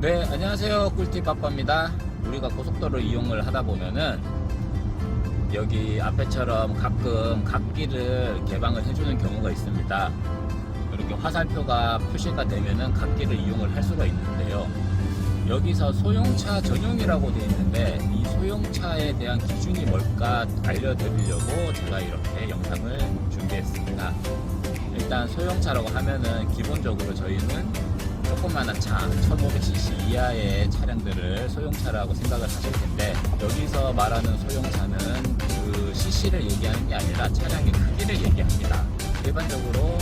네, 안녕하세요. 꿀팁 아빠입니다. 우리가 고속도로 이용을 하다 보면은 여기 앞에처럼 가끔 갓길을 개방을 해주는 경우가 있습니다. 이렇게 화살표가 표시가 되면은 갓길을 이용을 할 수가 있는데요. 여기서 소형차 전용이라고 되어 있는데 이 소형차에 대한 기준이 뭘까 알려드리려고 제가 이렇게 영상을 준비했습니다. 일단 소형차라고 하면은 기본적으로 저희는 조그마한 차, 1500cc 이하의 차량들을 소형차라고 생각을 하실 텐데 여기서 말하는 소형차는 그 cc를 얘기하는 게 아니라 차량의 크기를 얘기합니다. 일반적으로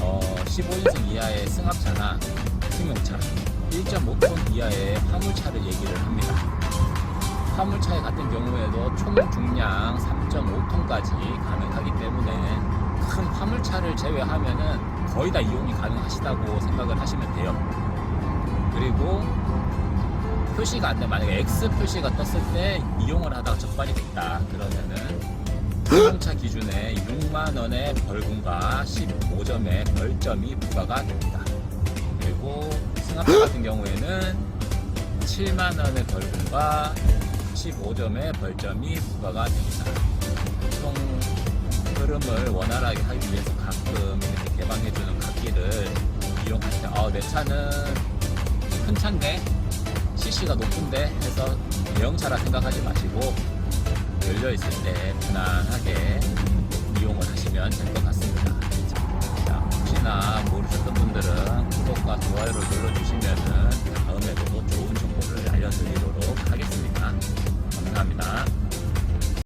어, 15인승 이하의 승합차나 승용차, 1.5톤 이하의 화물차를 얘기를 합니다. 화물차 같은 경우에도 총 중량 3.5톤까지 가능하기 때문에 큰 화물 차를 제외하면은 거의 다 이용이 가능하시다고 생각을 하시면 돼요. 그리고 표시가 안 돼. 만약에 X 표시가 떴을 때 이용을 하다가 적발이 됐다. 그러면은 자동차 기준에 6만 원의 벌금과 15점의 벌점이 부과가 됩니다. 그리고 승합차 같은 경우에는 7만 원의 벌금과 15점의 벌점이 부과가 됩니다. 총 흐름을 원활하게 하기 위해서 가끔 이렇게 개방해주는 갓길을 이용할 때, 아, 내 차는 큰 차인데, CC가 높은데 해서 대형차라 생각하지 마시고, 열려있을 때 편안하게 이용을 하시면 될 것 같습니다. 자, 혹시나 모르셨던 분들은 구독과 좋아요를 눌러주시면은 다음에도 더 좋은 정보를 알려드리도록 하겠습니다. 감사합니다.